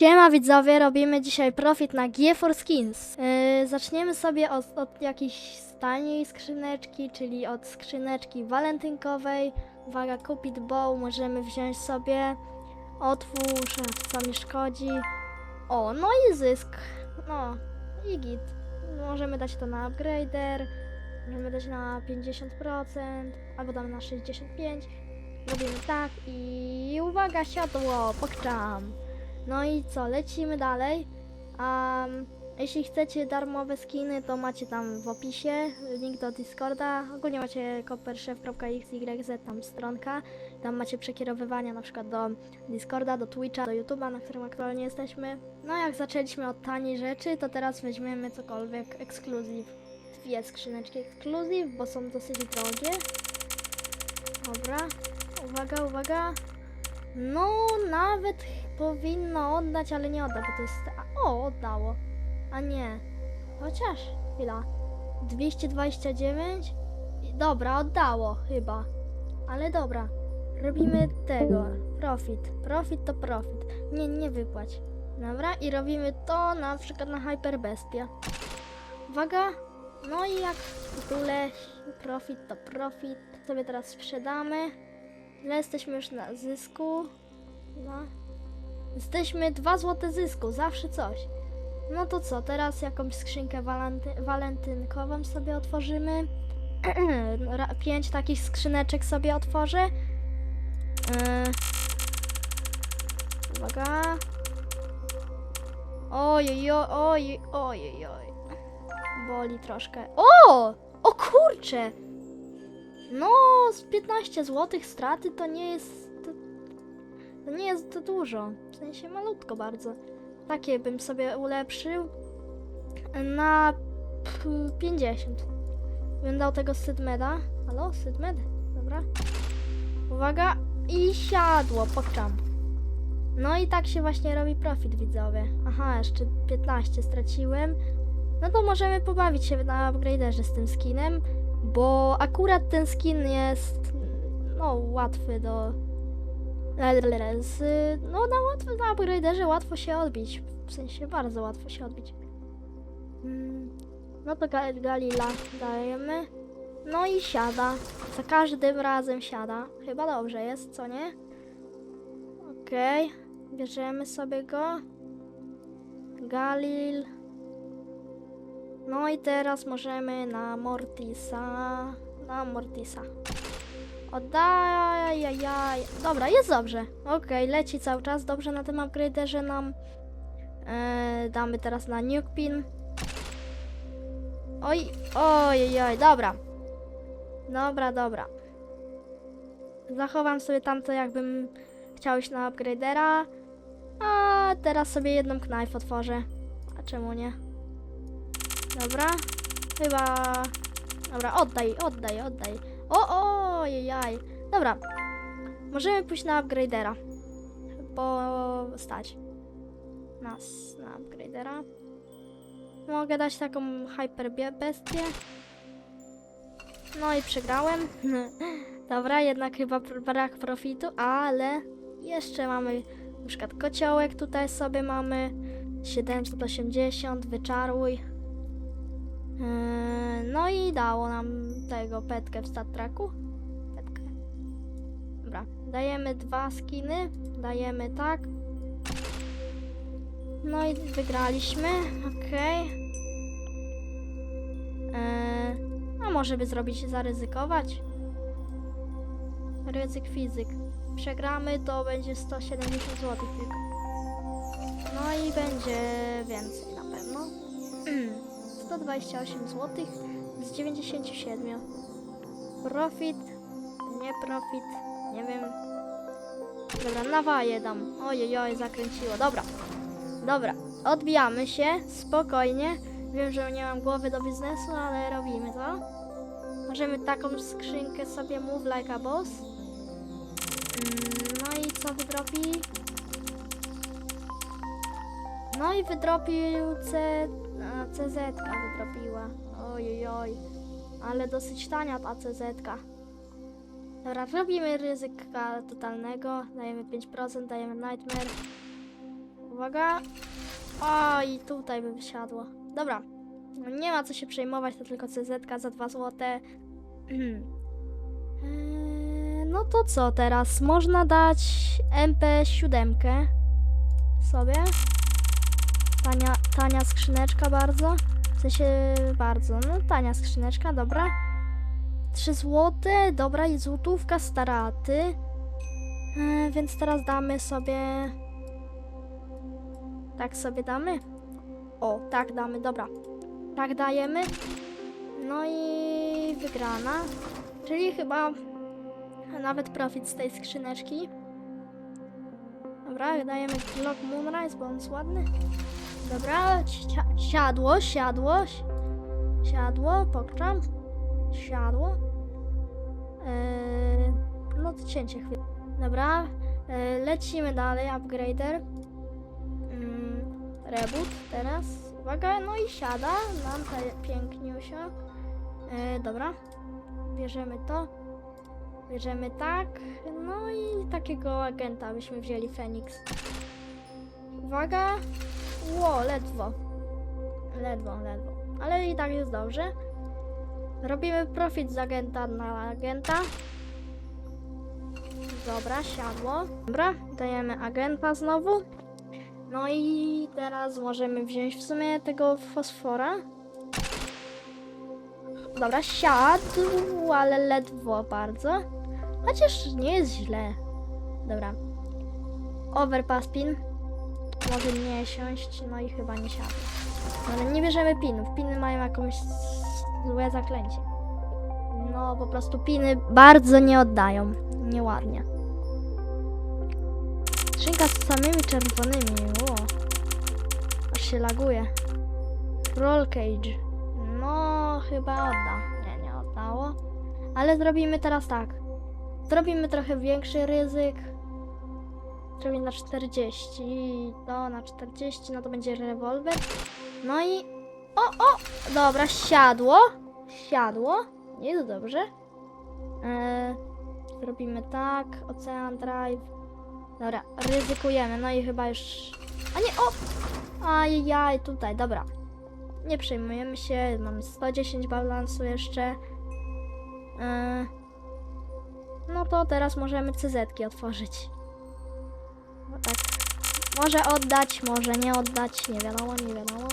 Siema widzowie, robimy dzisiaj profit na G4 Skins. Yy, zaczniemy sobie od, od jakiejś taniej skrzyneczki, czyli od skrzyneczki walentynkowej. Uwaga, kupić bow możemy wziąć sobie. Otwórz, co mi szkodzi. O, no i zysk. No, i git. Możemy dać to na upgrader. Możemy dać na 50%, albo damy na 65%. Robimy tak i uwaga, siadło, pokczam. No i co, lecimy dalej. Um, jeśli chcecie darmowe skiny, to macie tam w opisie link do Discorda. Ogólnie macie copperchef.xyz, tam stronka. Tam macie przekierowywania na przykład do Discorda, do Twitcha, do YouTube'a, na którym aktualnie jesteśmy. No jak zaczęliśmy od taniej rzeczy, to teraz weźmiemy cokolwiek ekskluzyw. Dwie skrzyneczki ekskluzyw, bo są dosyć drogie. Dobra, uwaga, uwaga. No, nawet powinno oddać, ale nie odda, bo to jest... O, oddało. A nie. Chociaż, chwila. 229? I- Dobra, oddało chyba. Ale dobra. Robimy tego. Profit. Profit to profit. Nie, nie wypłać. Dobra, i robimy to na przykład na Hyperbestia. Uwaga. No i jak w tytule profit to profit. Sobie teraz sprzedamy. Ile jesteśmy już na zysku? No. Jesteśmy 2 złote zysku, zawsze coś. No to co, teraz jakąś skrzynkę walenty- walentynkową sobie otworzymy. Pięć takich skrzyneczek sobie otworzę. Yy. Uwaga. Oj, oj, oj, oj, oj, oj. Boli troszkę. O! O kurcze! No, z 15 zł straty to nie jest. To, to nie jest to dużo. W sensie malutko bardzo. Takie bym sobie ulepszył na p- 50. Bym dał tego Sydmeda. Halo, Sydmed? Dobra. Uwaga. I siadło, pokczam. No i tak się właśnie robi profit, widzowie. Aha, jeszcze 15 straciłem. No to możemy pobawić się na upgraderze z tym skinem, bo akurat ten skin jest no łatwy do no na łatwy na upgraderze łatwo się odbić, w sensie bardzo łatwo się odbić. Mm, No to Ga- Galila dajemy. No i siada. Za każdym razem siada. Chyba dobrze jest, co nie? Okej. Bierzemy sobie go. Galil. No i teraz możemy na Mortisa. Na Mortisa. Oddaj, jaj. Dobra, jest dobrze. Okej, leci cały czas. Dobrze na tym upgraderze nam. E, damy teraz na Nuke Pin. Oj, oj, oj, dobra. Dobra, dobra. Zachowam sobie tamto, jakbym chciał iść na upgradera. A teraz sobie jedną knife otworzę. A czemu nie? Dobra. Chyba. Dobra, oddaj, oddaj, oddaj. O, o, jaj. Dobra. Możemy pójść na upgradera. Bo stać. Nas na upgradera. Mogę dać taką hyper bestię. No i przegrałem. Dobra, jednak chyba brak profitu, ale jeszcze mamy na przykład kociołek tutaj sobie mamy 780, wyczaruj. Yy, No i dało nam tego petkę w stat tracku. Petkę. Dobra, dajemy dwa skiny, dajemy tak. No i wygraliśmy, okej. Yy, A może by zrobić, zaryzykować? Ryzyk fizyk. Przegramy, to będzie 170 zł tylko. No i będzie więcej na pewno. 128 zł z 97. Profit, nie profit, nie wiem. Dobra, nawaję dam. Ojej, oj, zakręciło. Dobra, dobra, odbijamy się, spokojnie. Wiem, że nie mam głowy do biznesu, ale robimy to. Możemy taką skrzynkę sobie move like a boss. Mm, No i co wydropi? No i wydropił C... a, CZ wydropiła. Oj, oj, ale dosyć tania ta CZ. -ka. Dobra, robimy ryzyka totalnego. Dajemy 5%, dajemy Nightmare. Uwaga. O, i tutaj by wysiadło. Dobra. Nie ma co się przejmować, to tylko CZ za 2 złote. Eee, No to co teraz? Można dać MP7 sobie. Tania, tania skrzyneczka bardzo. W sensie bardzo. No tania skrzyneczka, dobra. 3 złote, dobra i złotówka staraty. Eee, więc teraz damy sobie... Tak sobie damy? O, tak damy, dobra. Tak dajemy. No i wygrana. Czyli chyba nawet profit z tej skrzyneczki. Dobra, dajemy Glock Moonrise, bo on jest ładny. Dobra, sia- siadło, siadło. Siadło, pokczam. Siadło. Eee, no to cięcie chwilę. Dobra, eee, lecimy dalej, upgrader. Mm, reboot teraz. Uwaga, no i siada nam ta piękniusio. Eee, dobra, bierzemy to. Bierzemy tak. No i takiego agenta byśmy wzięli Fenix. Uwaga. Ło, ledwo. Ledwo, ledwo. Ale i tak jest dobrze. Robimy profit z agenta na agenta. Dobra, siadło. Dobra, dajemy agenta znowu. No i teraz możemy wziąć w sumie tego fosfora. Dobra, siadł, ale ledwo bardzo. Chociaż nie jest źle. Dobra. Overpass pin. Może nie siąść, no i chyba nie siadł. Ale nie bierzemy pinów. Piny mają jakąś złe zaklęcie. No, po prostu piny bardzo nie oddają. Nieładnie. Skrzynka z samymi czerwonymi. O. Aż się laguje. Roll cage. No, chyba odda. Nie, nie oddało. Ale zrobimy teraz tak. Zrobimy trochę większy ryzyk. Zrobimy na 40. To na 40, no to będzie rewolwer. No i. O, o! Dobra, siadło. Siadło. Jest dobrze. Eee, zrobimy tak. Ocean Drive. Dobra, ryzykujemy. No i chyba już. A nie, o! Ajajaj, tutaj, dobra. Nie przejmujemy się. Mamy 110 balansu jeszcze. Eee, no to teraz możemy CZ-ki otworzyć. Tak. Może oddać, może nie oddać, nie wiadomo, nie wiadomo.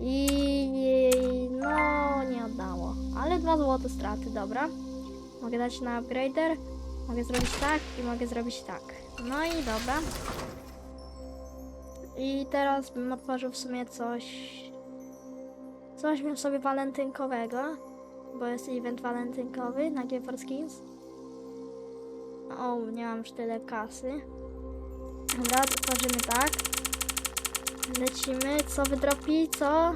I no nie oddało. Ale 2 złote straty, dobra. Mogę dać na upgrader. Mogę zrobić tak i mogę zrobić tak. No i dobra. I teraz bym otworzył w sumie coś. Coś bym sobie walentynkowego. Bo jest event walentynkowy na GeForce Skins. O, nie mam już tyle kasy. Dobra, tworzymy tak. Lecimy. Co wydropi? Co?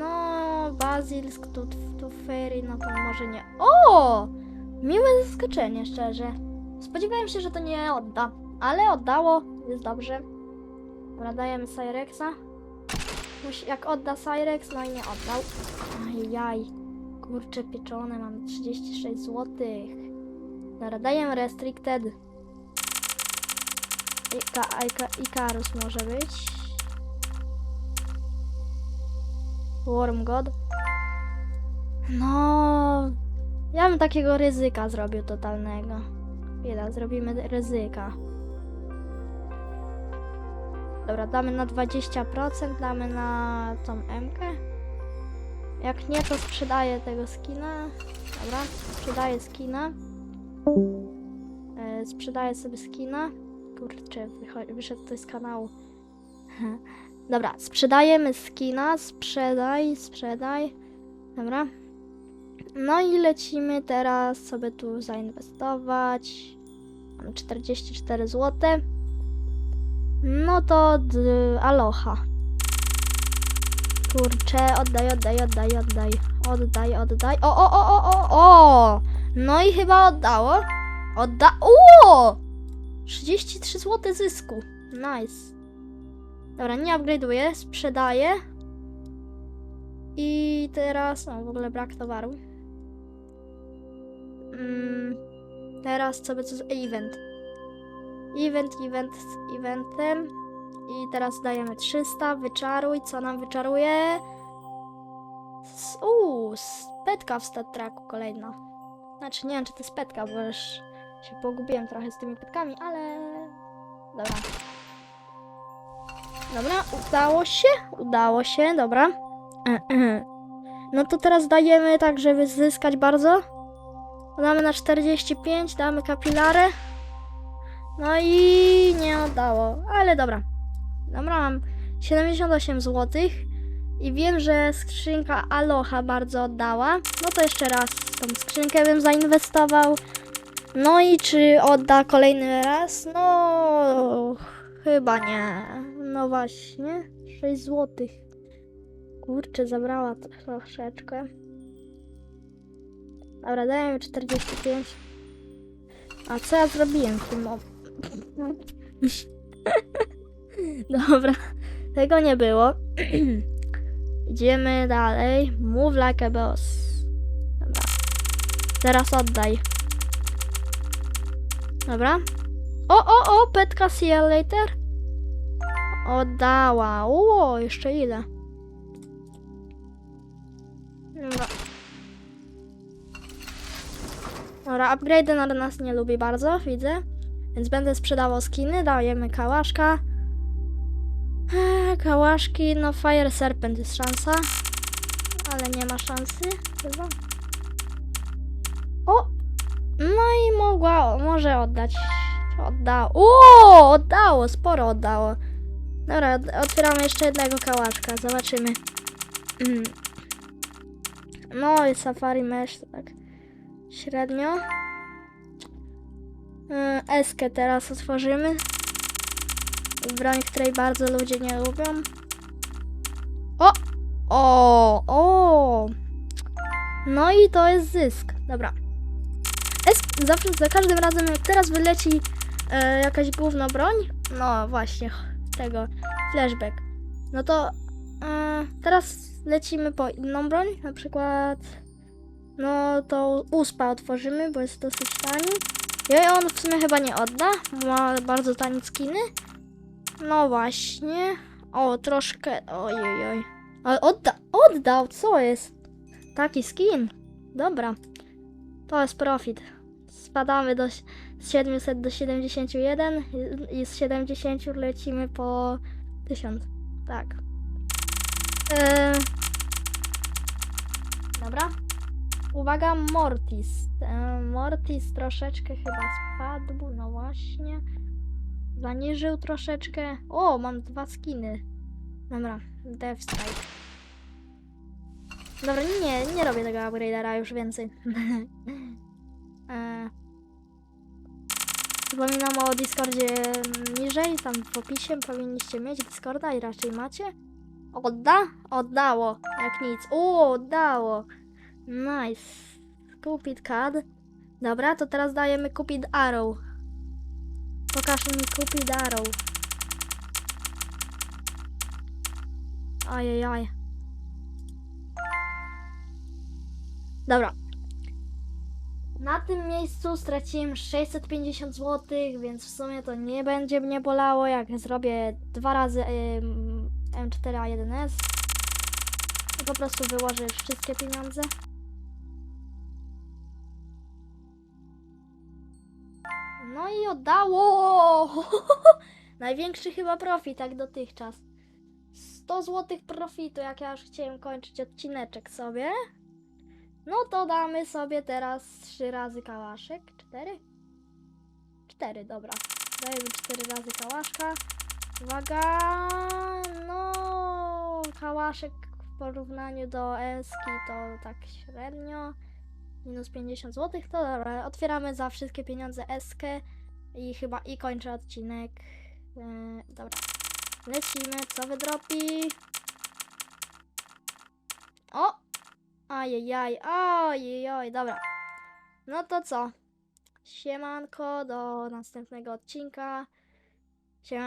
No, Bazilsk, tu, tu Fairy, no to może nie. O! Miłe zaskoczenie, szczerze. Spodziewałem się, że to nie odda, ale oddało. Jest dobrze. Dobra, dajemy Cyrexa. Musi, jak odda Cyrex, no i nie oddał. Ajaj. Kurcze pieczone, mam 36 złotych. Dobra, dajemy Restricted. Ika, Ika, może być. Worm God. No, ja bym takiego ryzyka zrobił totalnego. Chwila, zrobimy ryzyka. Dobra, damy na 20%, damy na tą MK. Jak nie, to sprzedaję tego skina. Dobra, sprzedaję skina. E, sprzedaję sobie skina. Kurczę, wyszedł ktoś z kanału. Dobra, sprzedajemy skina, sprzedaj, sprzedaj. Dobra. No i lecimy teraz sobie tu zainwestować. Mam 44 zł. No to aloha. Kurczę, oddaj, oddaj, oddaj, oddaj. Oddaj, oddaj. O, o, o, o, o, o! No i chyba oddało. Odda... O! 33 zł zysku. Nice. Dobra, nie upgrade'uję, sprzedaję. I teraz, o w ogóle brak towaru. Mm, teraz co z event. Event, event z eventem. I teraz dajemy 300, wyczaruj, co nam wyczaruje? Uuu, spetka w stat tracku kolejna. Znaczy nie wiem, czy to jest petka, bo już się pogubiłem trochę z tymi petkami, ale... Dobra. Dobra, udało się, udało się, dobra. No to teraz dajemy tak, żeby zyskać bardzo. Damy na 45, damy kapilarę. No i nie oddało, ale dobra. Dobra, mam 78 zł. I wiem, że skrzynka Aloha bardzo oddała. No to jeszcze raz tą skrzynkę bym zainwestował. No i czy odda kolejny raz? No, chyba nie. No właśnie, 6 zł. Kurczę, zabrała troszeczkę. Dobra, dajemy 45. A co ja zrobiłem w tym? Dobra, tego nie było. Idziemy dalej. Move like a boss. Dobra. Teraz oddaj. Dobra. O, o, o, petka see you later. Oddała. O, jeszcze ile? Dobra. Dobra, upgrade na nas nie lubi bardzo, widzę. Więc będę sprzedawał skiny, dajemy kałaszka. Eee, Kałaszki, no Fire Serpent jest szansa. Ale nie ma szansy, chyba. O! No i mogła, może oddać. Oddało. O! Oddało, sporo oddało. Dobra, otwieramy jeszcze jednego kałaszka, zobaczymy. Mm. No i Safari Mesh, tak średnio. Eskę teraz otworzymy. Broń, której bardzo ludzie nie lubią. O! O! O! No i to jest zysk. Dobra. Es zawsze, za każdym razem, jak teraz wyleci e, jakaś główna broń, no właśnie, tego, flashback, no to e, teraz lecimy po inną broń, na przykład, no to uspa otworzymy, bo jest dosyć tani. I on w sumie chyba nie odda, ma bardzo tanie skiny. No właśnie. O, troszkę. Ojej, oj. Ale odda oddał, co jest? Taki skin. Dobra. To jest profit. Spadamy do z 700 do 71 i- z 70 lecimy po 1000. Tak. Eee, dobra. Uwaga, Mortis. Eee, Mortis troszeczkę chyba spadł, no właśnie. Zaniżył troszeczkę. O, mam dwa skiny. Dobra, Death Strike. Dobra, nie, nie robię tego upgradera już więcej. e... Przypominam o Discordzie niżej, tam w opisie powinniście mieć Discorda i raczej macie. Odda? Oddało, jak nic. O, oddało. Nice. Cupid Card. Dobra, to teraz dajemy Cupid Arrow. Pokaż mi Cupid Arrow. Ajajaj. Dobra. Na tym miejscu straciłem 650 zł, więc w sumie to nie będzie mnie bolało, jak zrobię dwa razy ym, M4A1S. To po prostu wyłożę wszystkie pieniądze. No i oddało! Największy chyba profit, jak dotychczas. 100 zł profitu, jak ja już chciałem kończyć odcineczek sobie. No to damy sobie teraz 3 razy kałaszek. 4? 4, dobra. Dajemy 4 razy kałaszka. Uwaga! No, kałaszek w porównaniu do Eski to tak średnio. Minus 50 zł, to dobra. Otwieramy za wszystkie pieniądze Eskę i chyba i kończę odcinek. Yy, dobra. Lecimy, co wydropi? O! Ajajaj, ojej, dobra. No to co? Siemanko, do następnego odcinka.